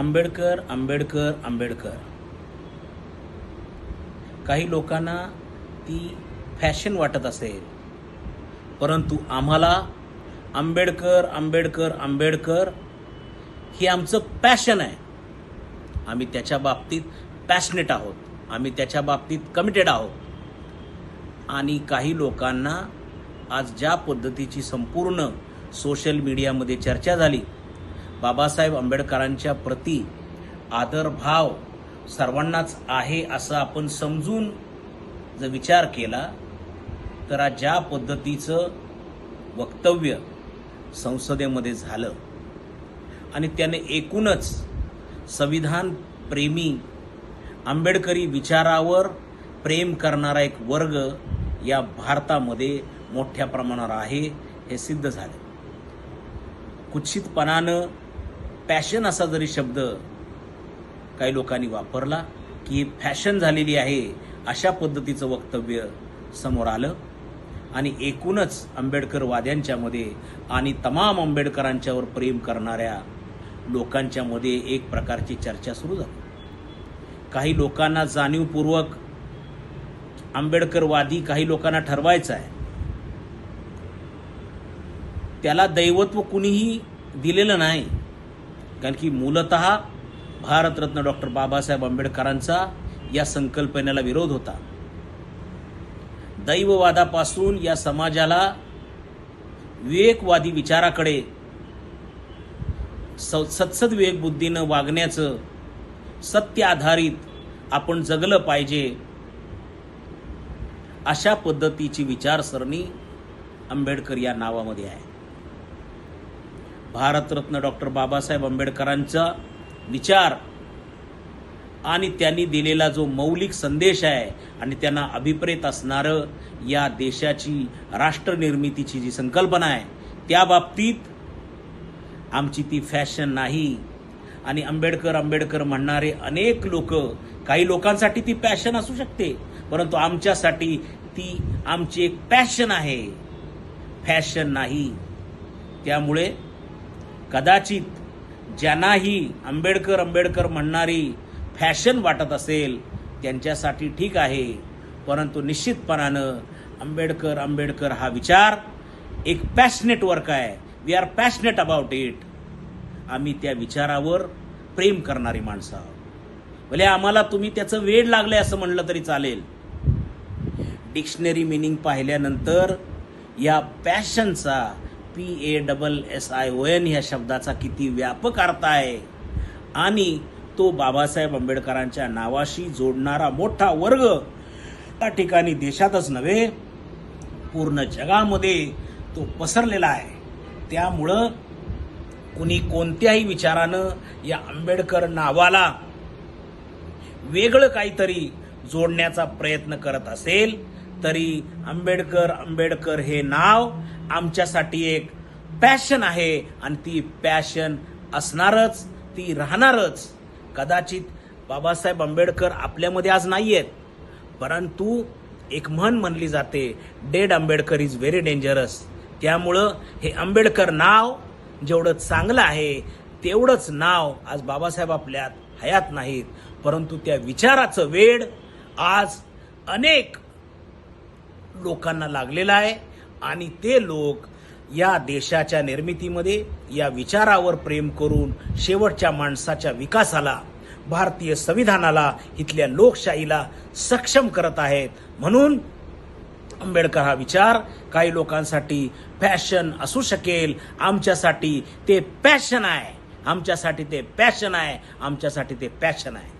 आंबेडकर आंबेडकर आंबेडकर. काही लोकांना ती फॅशन वाटत असेल. परंतु आम्हाला आंबेडकर आंबेडकर आंबेडकर हे आमचं पॅशन आहे. आम्ही त्याच्या बाबतीत पॅशनेट आहोत. आम्ही त्याच्या बाबतीत कमिटेड आहोत. आणि काही लोकांना आज ज्या पद्धतीची संपूर्ण सोशल मीडियामध्ये चर्चा झाली बाबासाहेब आंबेडकरांच्या प्रती आदरभाव सर्वांनाच आहे असं आपण समजून जर विचार केला तर आज ज्या पद्धतीचं वक्तव्य संसदेमध्ये झालं आणि त्याने एकूणच संविधान प्रेमी आंबेडकरी विचारावर प्रेम करणारा एक वर्ग या भारतामध्ये मोठ्या प्रमाणावर आहे हे सिद्ध झाले. कुत्सितपणानं पॅशन असा जरी शब्द काही लोकांनी वापरला की फॅशन झालेली आहे अशा पद्धतीचं वक्तव्य समोर आलं. आणि एकूणच आंबेडकरवाद्यांच्यामध्ये आणि तमाम आंबेडकरांच्यावर प्रेम करणाऱ्या लोकांच्यामध्ये एक प्रकारची चर्चा सुरू झाली. काही लोकांना जाणीवपूर्वक आंबेडकरवादी काही लोकांना ठरवायचं आहे. त्याला दैवत्व कुणीही दिलेलं नाही. कारण की मूलत भारतरत्न डॉक्टर बाबासाहेब आंबेडकरांचा या संकल्पनेला विरोध होता. दैववादापासून या समाजाला विवेकवादी विचाराकडे स- सत्सद विवेक बुद्धीनं वागण्याचं सत्य आधारित आपण जगलं पाहिजे अशा पद्धतीची विचारसरणी आंबेडकर या नावामध्ये आहे. भारतरत्न डॉक्टर बाबासाहेब आंबेडकरांचा विचार आणि त्यांनी दिलेला जो मौलिक संदेश आहे आणि त्यांना अभिप्रेत असणारं या देशाची राष्ट्रनिर्मितीची जी संकल्पना आहे त्या बाबतीत आमची ती फॅशन नाही. आणि आंबेडकर आंबेडकर म्हणणारे अनेक लोक काही लोकांसाठी ती पॅशन असू शकते परंतु आमच्यासाठी ती आमची एक पॅशन आहे. फॅशन नाही. त्यामुळे कदाचित ज्यांनाही आंबेडकर आंबेडकर म्हणणारी फॅशन वाटत असेल त्यांच्यासाठी ठीक आहे. परंतु निश्चितपणानं आंबेडकर आंबेडकर हा विचार एक पॅशनेट वर्क आहे. We are passionate about it आम्ही त्या विचारावर प्रेम करणारी माणसं आहोत. भले आम्हाला तुम्ही त्याचं वेड लागलंय असं म्हणलं तरी चालेल. डिक्शनरी मिनिंग पाहिल्यानंतर या पॅशनचा P A double S I O N ह्या शब्दाचा किती व्यापक अर्थ आहे. आणि तो बाबासाहेब आंबेडकरांच्या नावाशी जोडणारा मोठा वर्ग त्या ठिकाणी देशातच नव्हे पूर्ण जगामध्ये तो पसरलेला आहे. त्यामुळं कुणी कोणत्याही विचारानं या आंबेडकर नावाला वेगळं काहीतरी जोडण्याचा प्रयत्न करत असेल तरी आंबेडकर आंबेडकर हे नाव आमच्यासाठी एक पॅशन आहे आणि ती पॅशन असणारच ती राहणारच. कदाचित बाबासाहेब आंबेडकर आपल्यामध्ये आज नाही आहेत परंतु एक म्हण म्हणली जाते dead Ambedkar is very dangerous त्यामुळं हे आंबेडकर नाव जेवढं चांगलं आहे तेवढंच नाव आज बाबासाहेब आपल्यात हयात नाहीत. परंतु त्या विचाराचं वेड आज अनेक लोकांना लागलेलं आहे. आणि ते लोक या देशाच्या निर्मितीमध्ये या विचारावर प्रेम करून शेवटच्या माणसाच्या विकासाला भारतीय संविधानाला इथल्या लोकशाहीला सक्षम करत आहेत. म्हणून आंबेडकर हा विचार काही लोकांसाठी फॅशन असू शकेल. आमच्यासाठी ते पॅशन आहे. आमच्यासाठी ते पॅशन आहे. आमच्यासाठी ते पॅशन आहे.